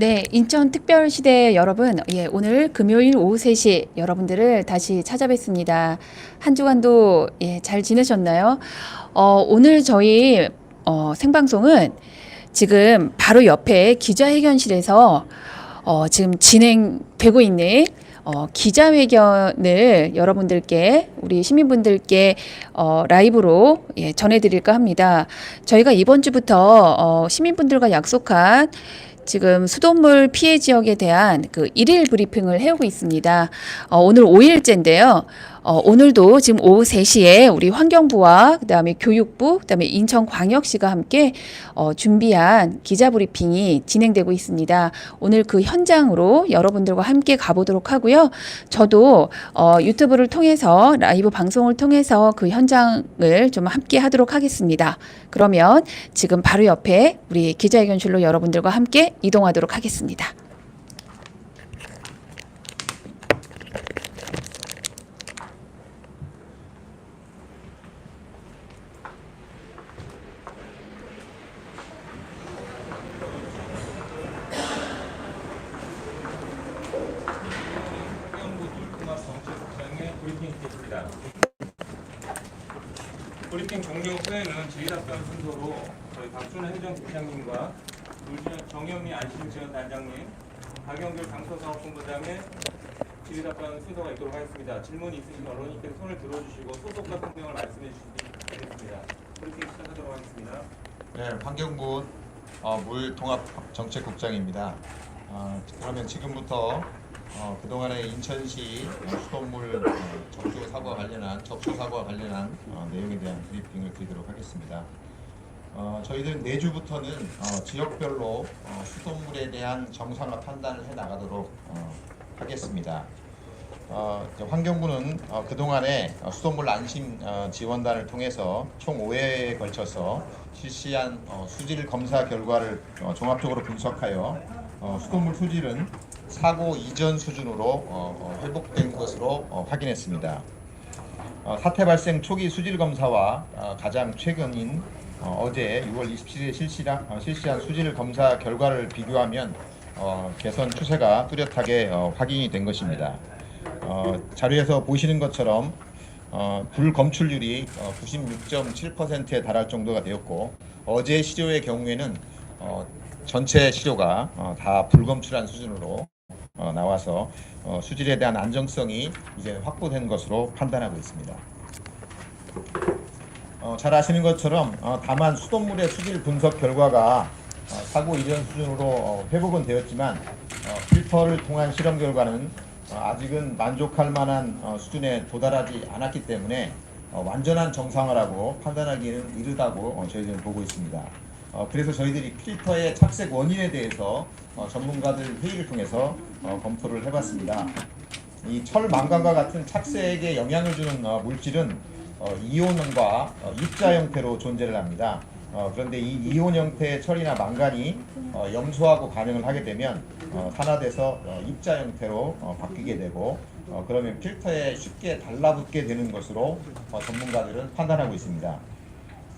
네, 인천특별시대 여러분, 예, 오늘 금요일 오후 3시 여러분들을 다시 찾아뵙습니다. 한 주간도 예, 잘 지내셨나요? 어, 오늘 저희 어, 생방송은 지금 바로 옆에 기자회견실에서 어, 지금 진행되고 있는 어, 기자회견을 여러분들께 우리 시민분들께 어, 라이브로 예, 전해드릴까 합니다. 저희가 이번 주부터 어, 시민분들과 약속한 지금 수돗물 피해 지역에 대한 그 일일 브리핑을 해오고 있습니다. 어, 오늘 5일째인데요. 어, 오늘도 지금 오후 3시에 우리 환경부와 그다음에 교육부, 그다음에 인천광역시가 함께 어, 준비한 기자 브리핑이 진행되고 있습니다. 오늘 그 현장으로 여러분들과 함께 가보도록 하고요. 저도 어, 유튜브를 통해서 라이브 방송을 통해서 그 현장을 좀 함께 하도록 하겠습니다. 그러면 지금 바로 옆에 우리 기자회견실로 여러분들과 함께 이동하도록 하겠습니다. 통합정책국장의 브리핑이 있겠습니다. 종료 후에는 질의답변 순서로 저희 박준호 행정국장님과 물지원 정영미 안심지원 단장님, 박영길 당서사업본부장의 질의 답변 순서가 있도록 하겠습니다. 질문 있으신 언론인께서 손을 들어주시고 소속과 성명을 말씀해 주시기 바라겠습니다. 브리핑 시작하도록 하겠습니다. 네, 환경부 어, 물통합정책국장입니다. 어, 그러면 지금부터 어, 그동안의 인천시 어, 수돗물 어, 적조 사고와 관련한 적조 사고와 관련한 어, 내용에 대한 브리핑을 드리도록 하겠습니다. 어, 저희들 내주부터는 어, 지역별로 어, 수돗물에 대한 정상화 판단을 해 나가도록 어, 하겠습니다. 어, 환경부는 어, 그동안에 어, 수돗물 안심 어, 지원단을 통해서 총 5회에 걸쳐서 실시한 어, 수질 검사 결과를 어, 종합적으로 분석하여 어, 수돗물 수질은 사고 이전 수준으로 어, 어, 회복된 것으로 어, 확인했습니다. 어, 사태 발생 초기 수질 검사와 어, 가장 최근인 어, 어제 6월 27일에 실시한, 어, 실시한 수질 검사 결과를 비교하면 어, 개선 추세가 뚜렷하게 어, 확인이 된 것입니다. 어, 자료에서 보시는 것처럼 어, 불 검출률이 어, 96.7%에 달할 정도가 되었고 어제 시료의 경우에는 어, 전체 시료가 어, 다 불검출한 수준으로 어, 나와서 어, 수질에 대한 안정성이 이제 확보된 것으로 판단하고 있습니다. 어, 잘 아시는 것처럼 어, 다만 수돗물의 수질 분석 결과가 어, 사고 이전 수준으로 어, 회복은 되었지만 어, 필터를 통한 실험 결과는 어, 아직은 만족할 만한 어, 수준에 도달하지 않았기 때문에 어, 완전한 정상화라고 판단하기는 이르다고 어, 저희들은 보고 있습니다. 어, 그래서 저희들이 필터의 착색 원인에 대해서 어, 전문가들 회의를 통해서 어, 검토를 해봤습니다. 이 철망간과 같은 착색에 영향을 주는 어, 물질은 어, 이온과 어, 입자 형태로 존재를 합니다. 어, 그런데 이 이온 형태의 철이나 망간이 어, 염소하고 반응을 하게 되면 어, 산화돼서 어, 입자 형태로 어, 바뀌게 되고 어, 그러면 필터에 쉽게 달라붙게 되는 것으로 어, 전문가들은 판단하고 있습니다.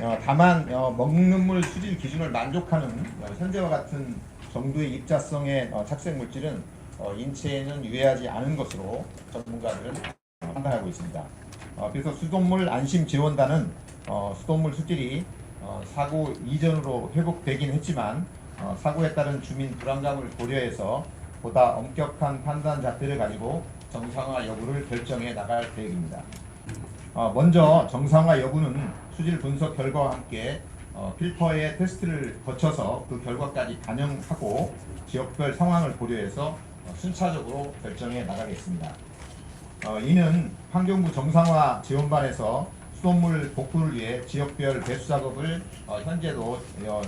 어, 다만 어, 먹는 물 수질 기준을 만족하는 어, 현재와 같은 정도의 입자성의 어, 착색 물질은 어, 인체에는 유해하지 않은 것으로 전문가들은 어, 판단하고 있습니다. 어, 그래서 수돗물 안심 지원단은 어, 수돗물 수질이 어, 사고 이전으로 회복되긴 했지만 어, 사고에 따른 주민 불안감을 고려해서 보다 엄격한 판단 잣대를 가지고 정상화 여부를 결정해 나갈 계획입니다. 어, 먼저 정상화 여부는 수질 분석 결과와 함께 어, 필터의 테스트를 거쳐서 그 결과까지 반영하고 지역별 상황을 고려해서 어, 순차적으로 결정해 나가겠습니다. 어, 이는 환경부 정상화 지원반에서 수돗물 복구를 위해 지역별 배수 작업을 어, 현재도 어,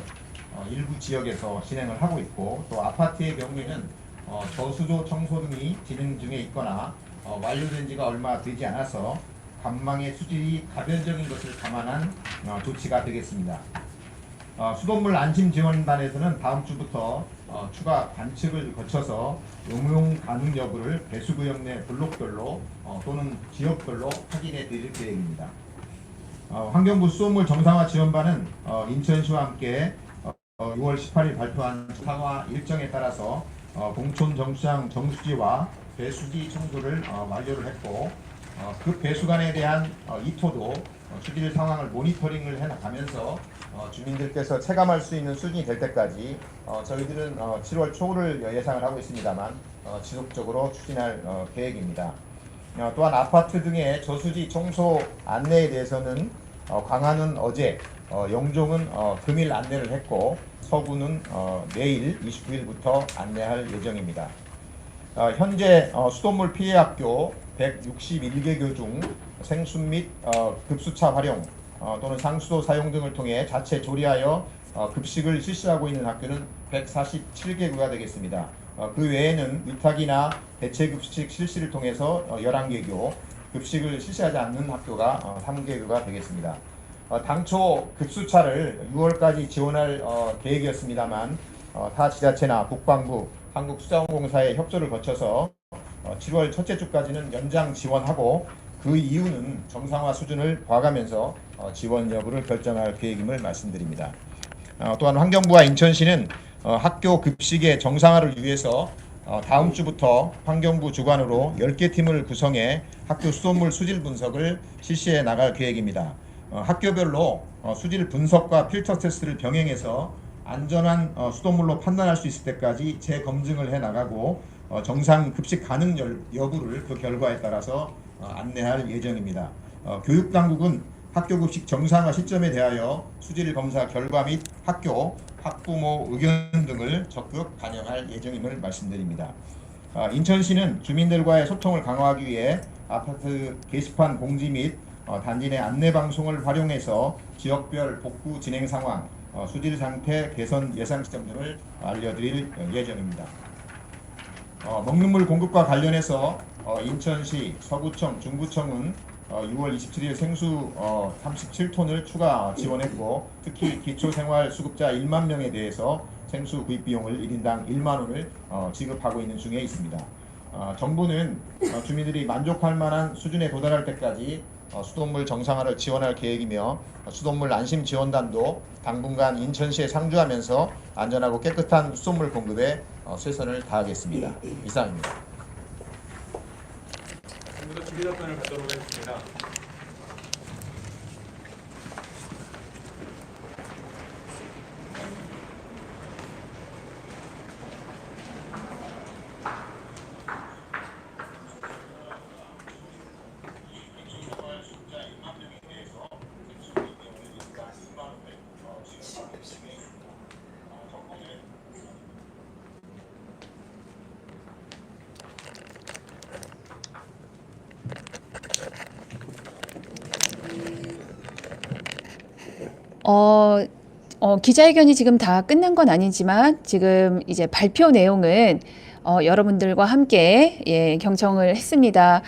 어, 일부 지역에서 진행을 하고 있고 또 아파트의 경우에는 어, 저수조 청소 등이 진행 중에 있거나 어, 완료된 지가 얼마 되지 않아서 관망의 수질이 가변적인 것을 감안한 어, 조치가 되겠습니다. 어, 수돗물 안심 지원단에서는 다음 주부터 어, 추가 관측을 거쳐서 응용 가능 여부를 배수구역 내 블록별로 어, 또는 지역별로 확인해 드릴 계획입니다. 어, 환경부 수돗물 정상화 지원반은 어, 인천시와 함께 어, 어, 6월 18일 발표한 상화 일정에 따라서 어, 공촌 정수장 정수지와 배수지 청소를 어, 완료를 했고 어, 그 배수관에 대한 어, 이토도 어, 수질 상황을 모니터링을 해나가면서 어, 주민들께서 체감할 수 있는 수준이 될 때까지 어, 저희들은 어, 7월 초를 예상을 하고 있습니다만 어, 지속적으로 추진할 어, 계획입니다. 어, 또한 아파트 등의 저수지 청소 안내에 대해서는 어, 광안은 어제, 어, 영종은 어, 금일 안내를 했고 서구는 어, 내일 29일부터 안내할 예정입니다. 어, 현재 어, 수돗물 피해 학교 161개교 중 생수 및 어, 급수차 활용 어, 또는 상수도 사용 등을 통해 자체 조리하여 어, 급식을 실시하고 있는 학교는 147개구가 되겠습니다. 어, 그 외에는 위탁이나 대체 급식 실시를 통해서 어, 11개교, 급식을 실시하지 않는 학교가 어, 3개교가 되겠습니다. 어, 당초 급수차를 6월까지 지원할 어, 계획이었습니다만 어, 타 지자체나 국방부, 한국수자원공사의 협조를 거쳐서 어, 7월 첫째 주까지는 연장 지원하고 그 이유는 정상화 수준을 봐가면서 어, 지원 여부를 결정할 계획임을 말씀드립니다. 어, 또한 환경부와 인천시는 어, 학교 급식의 정상화를 위해서 어, 다음 주부터 환경부 주관으로 10개 팀을 구성해 학교 수돗물 수질 분석을 실시해 나갈 계획입니다. 어, 학교별로 어, 수질 분석과 필터 테스트를 병행해서 안전한 어, 수돗물로 판단할 수 있을 때까지 재검증을 해 나가고 어, 정상 급식 가능 열- 여부를 그 결과에 따라서 어, 안내할 예정입니다. 어, 교육 당국은 학교 급식 정상화 시점에 대하여 수질 검사 결과 및 학교 학부모 의견 등을 적극 반영할 예정임을 말씀드립니다. 아, 인천시는 주민들과의 소통을 강화하기 위해 아파트 게시판 공지 및 어, 단지 내 안내 방송을 활용해서 지역별 복구 진행 상황, 어, 수질 상태 개선 예상 시점 등을 알려드릴 어, 예정입니다. 어, 먹는 물 공급과 관련해서 어, 인천시, 서구청, 중구청은 어, 6월 27일 생수 어, 37톤을 추가 지원했고 특히 기초생활수급자 1만 명에 대해서 생수 구입 비용을 1인당 1만 원을 어, 지급하고 있는 중에 있습니다. 어, 정부는 어, 주민들이 만족할 만한 수준에 도달할 때까지 어, 수돗물 정상화를 지원할 계획이며 어, 수돗물 안심 지원단도 당분간 인천시에 상주하면서 안전하고 깨끗한 수돗물 공급에 어, 최선을 다하겠습니다. 이상입니다. 지금부터 질의답변을 갖도록 하겠습니다. 어, 어, 기자회견이 지금 다 끝난 건 아니지만 지금 이제 발표 내용은 어, 여러분들과 함께 예, 경청을 했습니다.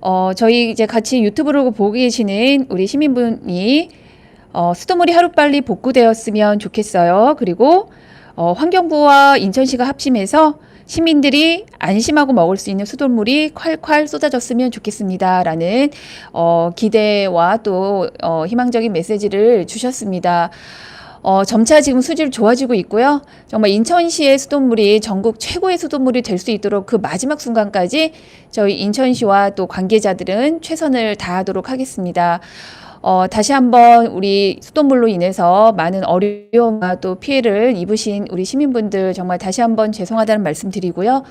어, 저희 이제 같이 유튜브로 보고 계시는 우리 시민분이 어, 수돗물이 하루빨리 복구되었으면 좋겠어요. 그리고 어, 환경부와 인천시가 합심해서 시민들이 안심하고 먹을 수 있는 수돗물이 콸콸 쏟아졌으면 좋겠습니다. 라는 어, 기대와 또 어, 희망적인 메시지를 주셨습니다. 어, 점차 지금 수질 좋아지고 있고요. 정말 인천시의 수돗물이 전국 최고의 수돗물이 될 수 있도록 그 마지막 순간까지 저희 인천시와 또 관계자들은 최선을 다하도록 하겠습니다. 어, 다시 한번 우리 수돗물로 인해서 많은 어려움과 또 피해를 입으신 우리 시민분들 정말 다시 한번 죄송하다는 말씀 드리고요.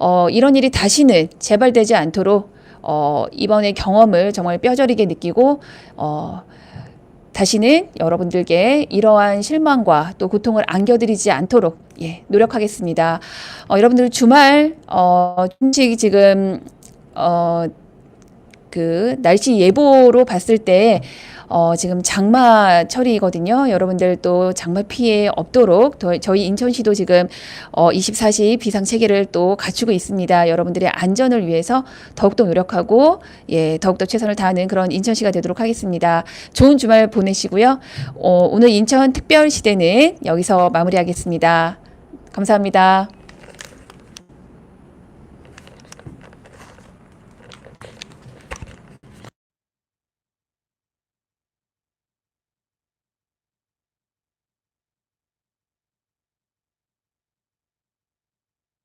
어, 이런 일이 다시는 재발되지 않도록 어, 이번의 경험을 정말 뼈저리게 느끼고 어, 다시는 여러분들께 이러한 실망과 또 고통을 안겨드리지 않도록 예, 노력하겠습니다. 어, 여러분들 주말 어, 음식 지금 어, 그 날씨 예보로 봤을 때 어, 지금 장마철이거든요. 여러분들 또 장마 피해 없도록 더- 저희 인천시도 지금 어, 24시 비상 체계를 또 갖추고 있습니다. 여러분들의 안전을 위해서 더욱더 노력하고 예, 더욱더 최선을 다하는 그런 인천시가 되도록 하겠습니다. 좋은 주말 보내시고요. 어, 오늘 인천 특별 시대는 여기서 마무리하겠습니다. 감사합니다.